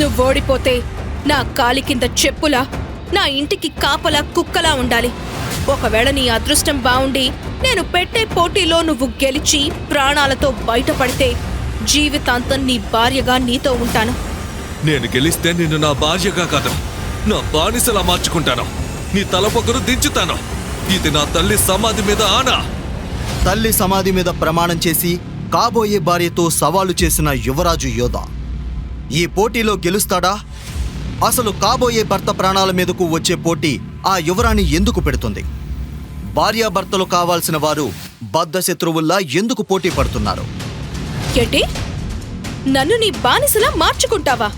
నువ్వు ఓడిపోతే నా కాలి కింద చెప్పులా నా ఇంటికి కాపలా కుక్కలా ఉండాలి. ఒకవేళ నీ అదృష్టం బావుండి నేను పెట్టే పోటీలో నువ్వు గెలిచి ప్రాణాలతో బయటపడితే జీవితాంతం నీ భార్యగా నీతో ఉంటాను. నేను గెలిస్తే నిన్ను నా భార్యగా కాదు నా బానిసలా మార్చుకుంటాను. నీ తలపొగరు దించుతాను. ఇది నా తల్లి సమాధి మీద ఆనా. తల్లి సమాధి మీద ప్రమాణం చేసి కాబోయే భార్యతో సవాలు చేసిన యువరాజు యోధ. ఈ పోటీలో గెలుస్తాడా? అసలు కాబోయే భర్త ప్రాణాల మీదకు వచ్చే పోటీ ఆ యువరాణి ఎందుకు పెడుతుంది? భార్యాభర్తలు కావాల్సిన వారు బద్ధ శత్రువుల్లా ఎందుకు పోటీ పడుతున్నారు? ఏంటి? నన్ను నీ బానిసలా మార్చుకుంటావా?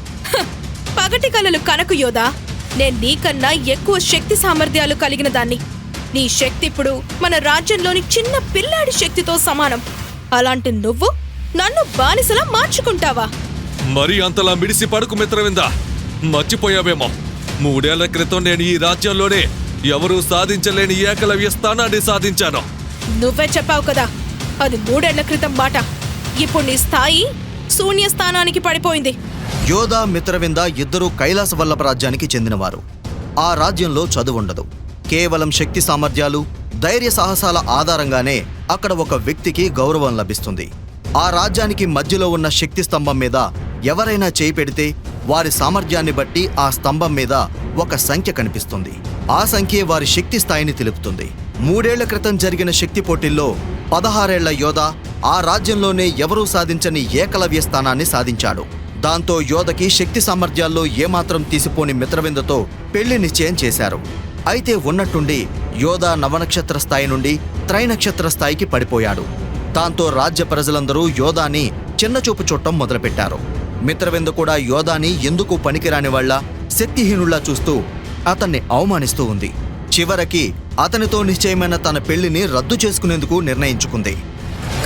పగటి కలలు కనకు యోదా నేను నీకన్నా ఎక్కువ శక్తి సామర్థ్యాలు కలిగిన దాన్ని. నీ శక్తి ఇప్పుడు మన రాజ్యంలోని చిన్న పిల్లాడి శక్తితో సమానం. అలాంటి నువ్వు నన్ను బానిసలా మార్చుకుంటావా? మరీ అంతలా మిడిసి పడుకు మిత్రవిందా. మర్చిపోయావేమో. మూడేళ్ళ క్రితం నేను ఈ రాజ్యంలోనే ఎవరూ సాధించలేని ఏకలవ్య స్థానాన్ని సాధించాను. నువ్వే చెప్పావు కదా అది మూడేళ్ళ క్రితం మాట. ఇప్పుడు నీ స్థాయి శూన్య స్థానానికి పడిపోయింది. యోధ మిత్రవింద ఇద్దరూ కైలాస వల్లభ రాజ్యానికి చెందినవారు. ఆ రాజ్యంలో చదువుండదు కేవలం శక్తి సామర్థ్యాలు ధైర్య సాహసాల ఆధారంగానే అక్కడ ఒక వ్యక్తికి గౌరవం లభిస్తుంది. ఆ రాజ్యానికి మధ్యలో ఉన్న శక్తి స్తంభం మీద ఎవరైనా చేయి పెడితే వారి సామర్థ్యాన్ని బట్టి ఆ స్తంభం మీద ఒక సంఖ్య కనిపిస్తుంది. ఆ సంఖ్య వారి శక్తి స్థాయిని తెలుపుతుంది. మూడేళ్ళ క్రితం జరిగిన శక్తి పోటీల్లో పదహారేళ్ళ యోధ ఆ రాజ్యంలోనే ఎవరూ సాధించని ఏకలవ్య స్థానాన్ని సాధించాడు. దాంతో యోధకి శక్తి సామర్థ్యాల్లో ఏమాత్రం తీసిపోని మిత్రవిందతో పెళ్ళి నిశ్చయం చేశారు. అయితే ఉన్నట్టుండి యోధ నవనక్షత్ర స్థాయి నుండి త్రైనక్షత్ర స్థాయికి పడిపోయాడు. దాంతో రాజ్య ప్రజలందరూ యోధాని చిన్నచూపు చుట్టం మొదలుపెట్టారు. మిత్రవిందు కూడా యోధాని ఎందుకు పనికిరాని వాళ్ళ శక్తిహీనుల్లా చూస్తూ అతన్ని అవమానిస్తూ ఉంది. చివరికి అతనితో నిశ్చయమైన తన పెళ్ళిని రద్దు చేసుకునేందుకు నిర్ణయించుకుంది.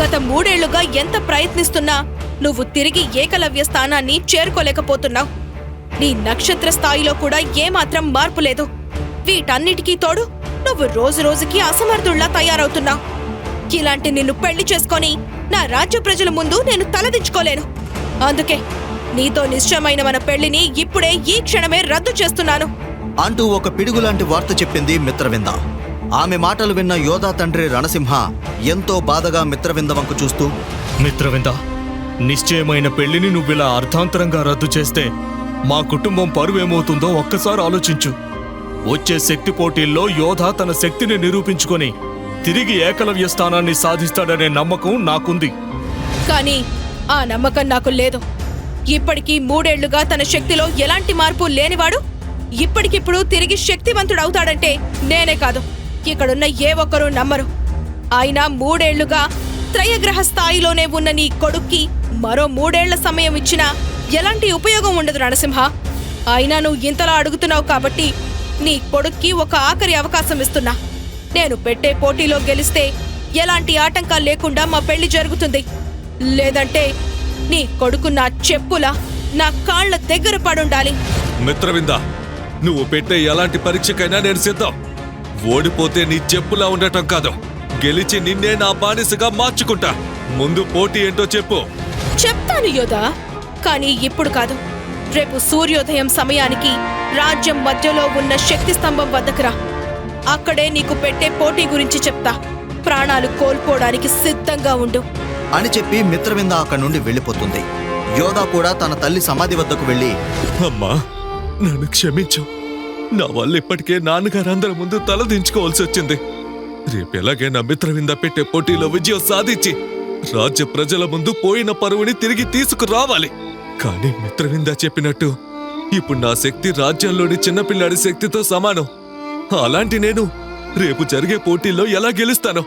గత మూడేళ్ళుగా ఎంత ప్రయత్నిస్తున్నా నువ్వు తిరిగి ఏకలవ్య స్థానాన్ని చేరుకోలేకపోతున్నావు. నీ నక్షత్ర స్థాయిలో కూడా ఏమాత్రం మార్పు లేదు. వీటన్నిటికీ తోడు నువ్వు రోజు రోజుకి అసమర్థుల్లా తయారవుతున్నావు. ఇలాంటి నిన్ను పెళ్ళి చేసుకొని నా రాజ్య ప్రజల ముందు నేను తలదించుకోలేను. అందుకే నీతో నిశ్చయమైన మన పెళ్ళిని ఇప్పుడే ఈ క్షణమే రద్దు చేస్తున్నాను. అంటూ ఒక పిడుగులాంటి వార్త చెప్పింది మిత్రవింద. ఆమె మాటలు విన్న యోధా తండ్రి రణసింహ ఎంతో బాధగా మిత్రవింద వంక చూస్తూ మిత్రవింద నిశ్చయమైన పెళ్ళిని నువ్విలా అర్థాంతరంగా రద్దు చేస్తే మా కుటుంబం పరువేమవుతుందో ఒక్కసారి ఆలోచించు. వచ్చే శక్తి పోటీల్లో యోధ తన శక్తిని నిరూపించుకొని తిరిగి ఏకలవ్య స్థానాన్ని సాధిస్తాడనే నమ్మకం నాకుంది. కానీ ఆ నమ్మకం నాకు లేదు. ఇప్పటికీ మూడేళ్ళుగా తన శక్తిలో ఎలాంటి మార్పు లేనివాడు? ఇప్పటికిప్పుడు తిరిగి శక్తివంతుడవుతాడంటే నేనే కాదు. ఇక్కడున్న ఏ ఒక్కరూ నమ్మరు. అయినా మూడేళ్ళుగా త్రయగ్రహ స్థాయిలోనే ఉన్న నీ కొడుక్కి మరో మూడేళ్ళ సమయం ఇచ్చినా ఎలాంటి ఉపయోగం ఉండదు నరసింహ అయినా నువ్వు ఇంతలా అడుగుతున్నావు కాబట్టి నీ కొడుక్కి ఒక ఆఖరి అవకాశం ఇస్తున్నా. నేను పెట్టే పోటీలో గెలిస్తే ఎలాంటి ఆటంకాలు లేకుండా మా పెళ్ళి జరుగుతుంది. లేదంటే నీ కొడుకు నా చెప్పులా నా కాళ్ళ దగ్గర పడుండాలి. మిత్రవింద నువ్వు పెట్టే ఎలాంటి పరీక్షకైనా నేను సిద్ధం. ఓడిపోతే నీ చెప్పులా ఉండటం కాదు. గెలిచి నిన్నే నా బానిసగా మార్చుకుంటా. ముందు పోటీ ఏంటో చెప్పు. చెప్తాను యోధా కానీ ఇప్పుడు కాదు. రేపు సూర్యోదయం సమయానికి రాజ్యం మధ్యలో ఉన్న శక్తి స్తంభం వద్దకు రా. అక్కడే నీకు పెట్టే పోటీ గురించి చెప్తా. ప్రాణాలు కోల్పోవడానికి సిద్ధంగా ఉండు. అని చెప్పి మిత్రవింద అక్కడి నుండి వెళ్ళిపోతుంది. యోధా కూడా తన తల్లి సమాధి వద్దకు వెళ్ళి అమ్మా నన్ను క్షమించు. నా వల్ల ఇప్పటికే నాన్నగారు అందరి ముందు తల దించుకోవాల్సి వచ్చింది. రేపు ఎలాగైనా మిత్రవింద పెట్టే పోటీలో విజయం సాధించి రాజ్య ప్రజల ముందు పోయిన పరువుని తిరిగి తీసుకురావాలి. కానీ మిత్రవింద చెప్పినట్టు ఇప్పుడు నా శక్తి రాజ్యంలోని చిన్నపిల్లాడి శక్తితో సమానం. అలాంటి నేను రేపు జరిగే పోటీల్లో ఎలా గెలుస్తానో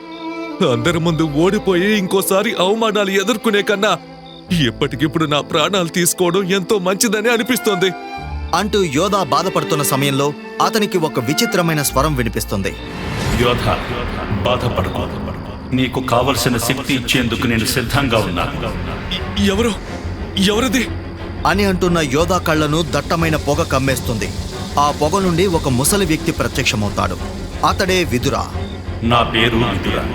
అందరి ముందు ఓడిపోయి ఇంకోసారి అవమానాలు ఎదుర్కొనే కన్నా ఎప్పటికిప్పుడు నా ప్రాణాలు తీసుకోవడం ఎంతో మంచిదని అనిపిస్తోంది. అంటూ యోధా బాధపడుతున్న సమయంలో అతనికి ఒక విచిత్రమైన స్వరం వినిపిస్తుంది. యోధ బాధపడకు నీకు కావలసిన శక్తి ఇచ్చేందుకు నేను సిద్ధంగా ఉన్నాను. ఎవరు? ఎవరిది? అని అంటున్న యోధా కళ్ళను దట్టమైన పొగ కమ్మేస్తుంది. ఆ పొగ నుండి ఒక ముసలి వ్యక్తి ప్రత్యక్షమవుతాడు. అతడే విదురా. నా పేరు విదుర.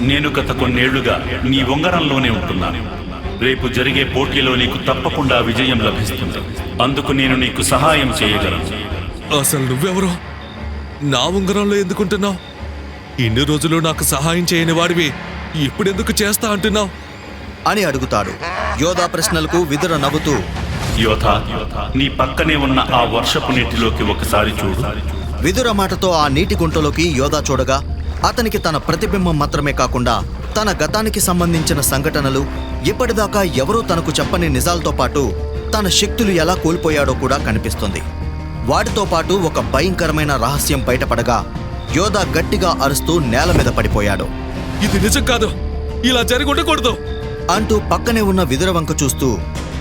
నేను గత కొన్నేళ్ళుగా నీ ఉంగరంలోనే ఉంటున్నాను. రేపు జరిగే పోటీలో నీకు తప్పకుండా విజయం లభిస్తుంది. అందుకు నేను నీకు సహాయం చేయగలను. అసలు నువ్వెవరో? నా ఉంగరంలో ఎందుకుంటున్నావు? ఇన్ని రోజులు నాకు సహాయం చేయని వాడివి ఇప్పుడెందుకు చేస్తా అంటున్నావు? అని అడుగుతాడు. యోధా ప్రశ్నలకు విదుర నవ్వుతూ యోధ నీ పక్కనే ఉన్న ఆ వర్షపు నీటిలోకి ఒకసారి చూడు. విదుర మాటతో ఆ నీటి గుంటలోకి యోధా చూడగా అతనికి తన ప్రతిబింబం మాత్రమే కాకుండా తన గతానికి సంబంధించిన సంఘటనలు ఇప్పటిదాకా ఎవరూ తనకు చెప్పని నిజాలతో పాటు తన శక్తులు ఎలా కోల్పోయాడో కూడా కనిపిస్తుంది. వాటితో పాటు ఒక భయంకరమైన రహస్యం బయటపడగా యోధా గట్టిగా అరుస్తూ నేల మీద పడిపోయాడు. ఇది నిజం కాదు. ఇలా జరిగి ఉండకూడదు అంటూ పక్కనే ఉన్న విదుర వంక చూస్తూ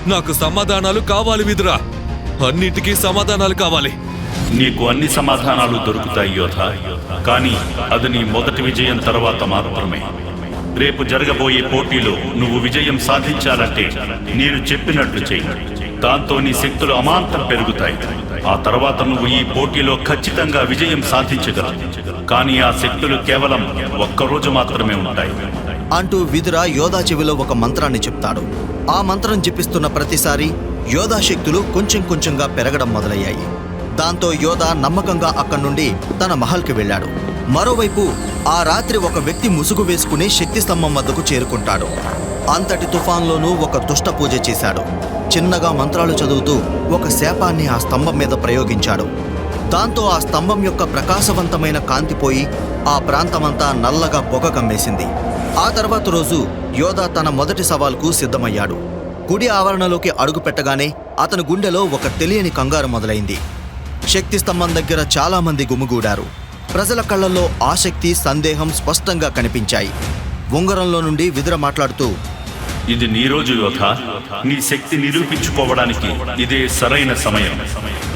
నాకు సమాధానాలు కావాలి విదురా. అన్నిటికీ సమాధానాలు కావాలి. నీకు అన్ని సమాధానాలు దొరుకుతాయి యోధ. కానీ అది నీ మొదటి విజయం తర్వాత మాత్రమే. రేపు జరగబోయే పోటీలో నువ్వు విజయం సాధించాలంటే నేను చెప్పినట్లు చేయి. దాంతో నీ శక్తులు అమాంతం పెరుగుతాయి. ఆ తర్వాత నువ్వు ఈ పోటీలో ఖచ్చితంగా విజయం సాధించగలవు. కానీ ఆ శక్తులు కేవలం ఒక్కరోజు మాత్రమే ఉంటాయి. అంటూ విదుర యోధా చెవిలో ఒక మంత్రాన్ని చెప్తాడు. ఆ మంత్రం జపిస్తున్న ప్రతిసారి యోధా శక్తులు కొంచెం కొంచెంగా పెరగడం మొదలయ్యాయి. దాంతో యోధ నమ్మకంగా అక్కడి నుండి తన మహల్కి వెళ్ళాడు. మరోవైపు ఆ రాత్రి ఒక వ్యక్తి ముసుగు వేసుకుని శక్తి స్తంభం వద్దకు చేరుకుంటాడు. అంతటి తుఫాన్లోనూ ఒక దుష్ట పూజ చేశాడు. చిన్నగా మంత్రాలు చదువుతూ ఒక శాపాన్ని ఆ స్తంభం మీద ప్రయోగించాడు. దాంతో ఆ స్తంభం యొక్క ప్రకాశవంతమైన కాంతి పోయి ఆ ప్రాంతమంతా నల్లగా పొగ కమ్మేసింది. ఆ తర్వాత రోజు యోధ తన మొదటి సవాల్కు సిద్ధమయ్యాడు. గుడి ఆవరణలోకి అడుగు పెట్టగానే అతని గుండెలో ఒక తెలియని కంగారు మొదలైంది. శక్తి స్తంభం దగ్గర చాలా మంది గుమిగూడారు. ప్రజల కళ్ళల్లో ఆసక్తి సందేహం స్పష్టంగా కనిపించాయి. ఉంగరంలో నుండి విదుర మాట్లాడుతూ ఇది నీ రోజు యోధ. నీ శక్తి నిరూపించుకోవడానికి ఇదే సరైన సమయం.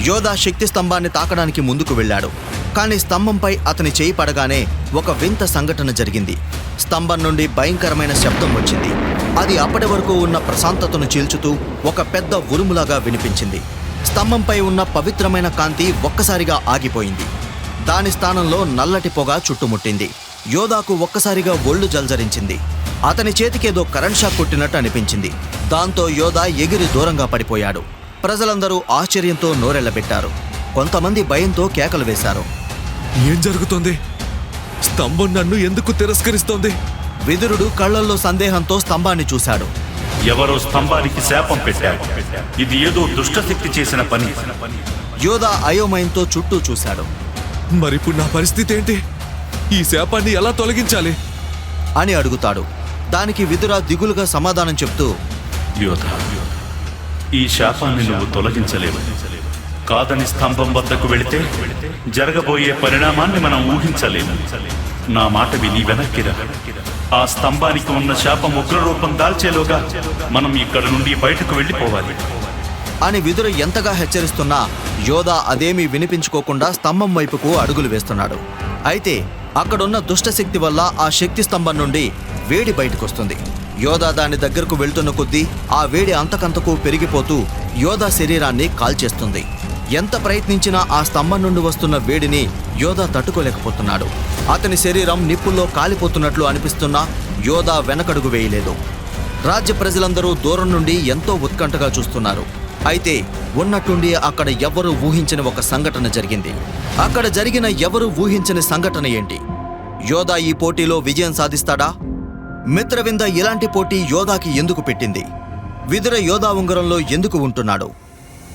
యోధా శక్తి స్తంభాన్ని తాకడానికి ముందుకు వెళ్ళాడు. కానీ స్తంభంపై అతని చేయి పడగానే ఒక వింత సంఘటన జరిగింది. స్తంభం నుండి భయంకరమైన శబ్దం వచ్చింది. అది అప్పటి వరకు ఉన్న ప్రశాంతతను చీల్చుతూ ఒక పెద్ద ఉరుములాగా వినిపించింది. స్తంభంపై ఉన్న పవిత్రమైన కాంతి ఒక్కసారిగా ఆగిపోయింది. దాని స్థానంలో నల్లటి పొగ చుట్టుముట్టింది. యోధాకు ఒక్కసారిగా ఒళ్ళు జల్జరించింది. అతని చేతికేదో కరెంట్ షాక్ కొట్టినట్టు అనిపించింది. దాంతో యోధా ఎగిరి దూరంగా పడిపోయాడు. ప్రజలందరూ ఆశ్చర్యంతో నోరెళ్ళబెట్టారు కొంతమంది భయంతో కేకలు వేశారు. ఏం జరుగుతోంది? స్తంభం నన్ను ఎందుకు తిరస్కరిస్తోంది? విదురుడు కళ్ళల్లో సందేహంతో స్తంభాన్ని చూశాడు. ఎవరో స్తంభానికి శాపం పెట్టారు. ఇది ఏదో దుష్టశక్తి చేసిన పని. యోధా అయోమయంతో చుట్టూ చూశాడు. మరిప్పుడు నా పరిస్థితి ఏంటి? ఈ శాపాన్ని ఎలా తొలగించాలి? అని అడుగుతాడు. దానికి విదుర దిగులుగా సమాధానం చెప్తూ యోధ ఈ శాపాన్ని నువ్వు తొలగించలేవు. కాదని స్తంభం వద్దకు వెళితే జరగబోయే పరిణామాన్ని మనం ఊహించలేము. నా మాట విని వెనక్కిరా ఆ స్తంభానికి ఉన్న శాపం ఉగ్రరూపం దాల్చేలోగా మనం ఇక్కడ నుండి బయటకు వెళ్ళిపోవాలి. అని విదురు ఎంతగా హెచ్చరిస్తున్నా యోధా అదేమీ వినిపించుకోకుండా స్తంభం వైపుకు అడుగులు వేస్తున్నాడు. అయితే అక్కడున్న దుష్టశక్తి వల్ల ఆ శక్తి స్తంభం నుండి వేడి బయటకొస్తుంది. యోధా దాని దగ్గరకు వెళ్తున్న కొద్దీ ఆ వేడి అంతకంతకు పెరిగిపోతూ యోధా శరీరాన్ని కాల్చేస్తుంది. ఎంత ప్రయత్నించినా ఆ స్తంభం నుండి వస్తున్న వేడిని యోధా తట్టుకోలేకపోతున్నాడు. అతని శరీరం నిప్పుల్లో కాలిపోతున్నట్లు అనిపిస్తున్న యోధా వెనకడుగు వేయలేదు. రాజ్య ప్రజలందరూ దూరం నుండి ఎంతో ఉత్కంఠగా చూస్తున్నారు. అయితే ఉన్నట్టుండి అక్కడ ఎవ్వరూ ఊహించని ఒక సంఘటన జరిగింది. అక్కడ జరిగిన ఎవరూ ఊహించని సంఘటన ఏంటి? యోధా ఈ పోటీలో విజయం సాధిస్తాడా? మిత్రవింద ఇలాంటి పోటీ యోధాకి ఎందుకు పెట్టింది? విదుర యోధా ఉంగరంలో ఎందుకు ఉంటున్నాడు?